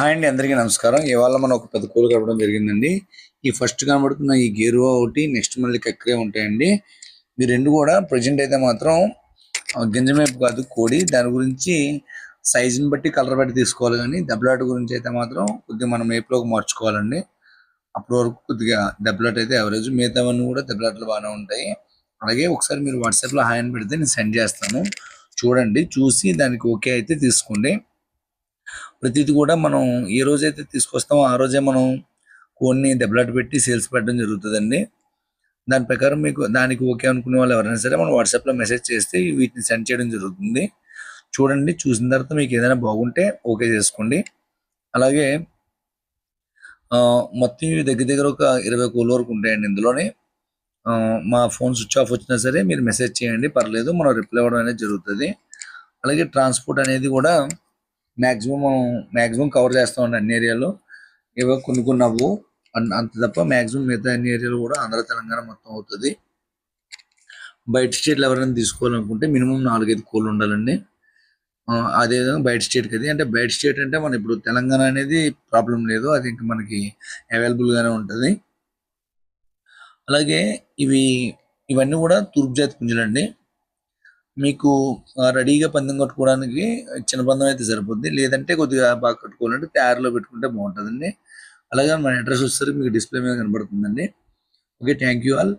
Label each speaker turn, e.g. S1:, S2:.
S1: Hi అండి అందరికీ నమస్కారం. ఇవాళ మనం ఒక పెద్ద కూలు కలపడం జరిగిందండి. ఈ ఫస్ట్ కనబడుతున్న ఈ గేరువా ఒకటి నెక్స్ట్ మళ్ళీ కక్కరే ఉంటాయండి. ఈ రెండు కూడా ప్రజెంట్ అయితే మాత్రం గింజమేపు గింజ మేపు కాదు కోడి. దాని గురించి సైజుని బట్టి కలర్ బట్టి తీసుకోవాలి కానీ దెబ్బలాట గురించి అయితే మాత్రం కొద్దిగా మనం మేపులోకి మార్చుకోవాలండి. అప్పటి వరకు కొద్దిగా దెబ్బలాట అయితే ఎవరేజ్ మిగతావన్నీ కూడా దెబ్బలాటలు బాగానే ఉంటాయి. అలాగే ఒకసారి మీరు వాట్సాప్లో హాయ్ అని పెడితే నేను సెండ్ చేస్తాను. చూడండి చూసి దానికి ఓకే అయితే తీసుకోండి. ప్రతిది కూడా మనం ఏ రోజైతే తీసుకొస్తామో ఆ రోజే మనం కోన్ని దెబ్బలాట పెట్టి సేల్స్ పెట్టడం జరుగుతుందండి. దాని ప్రకారం మీకు దానికి ఓకే అనుకునే వాళ్ళు ఎవరైనా సరే మనం వాట్సాప్లో మెసేజ్ చేస్తే వీటిని సెండ్ చేయడం జరుగుతుంది. చూడండి చూసిన తర్వాత మీకు ఏదైనా బాగుంటే ఓకే చేసుకోండి. అలాగే మొత్తం దగ్గర దగ్గర ఒక ఇరవై కోళ్ళ వరకు ఉంటాయండి ఇందులోనే. మా ఫోన్ స్విచ్ ఆఫ్ వచ్చినా సరే మీరు మెసేజ్ చేయండి పర్లేదు మనం రిప్లై ఇవ్వడం అనేది జరుగుతుంది. అలాగే ట్రాన్స్పోర్ట్ అనేది కూడా మ్యాక్సిమం మ్యాక్సిమం కవర్ చేస్తామండి అన్ని ఏరియాలో ఏవో కొన్ని కొన్ని అవ్వు అంత తప్ప మ్యాక్సిమం మిగతా అన్ని ఏరియాలు కూడా ఆంధ్ర తెలంగాణ మొత్తం అవుతుంది. బయట స్టేట్లు ఎవరైనా తీసుకోవాలనుకుంటే మినిమం నాలుగైదు కోళ్ళు ఉండాలండి. అదేవిధంగా అదే విధంగా బయట స్టేట్కి అది అంటే బయట స్టేట్ అంటే మన ఇప్పుడు తెలంగాణ అనేది ప్రాబ్లం లేదు. అది ఇంకా మనకి అవైలబుల్గానే ఉంటుంది. అలాగే ఇవి ఇవన్నీ కూడా తూర్పు జాతి పుంజులండి. మీకు రెడీగా పందెం కట్టుకోవడానికి చిన్న పందెం అయితే సరిపోద్ది. లేదంటే కొద్దిగా బాగా కట్టుకోవాలంటే తయారులో పెట్టుకుంటే బాగుంటుందండి. అలాగే మన అడ్రస్ వచ్చేసరికి మీకు డిస్ప్లే మీద కనబడుతుందండి. Okay thank you all.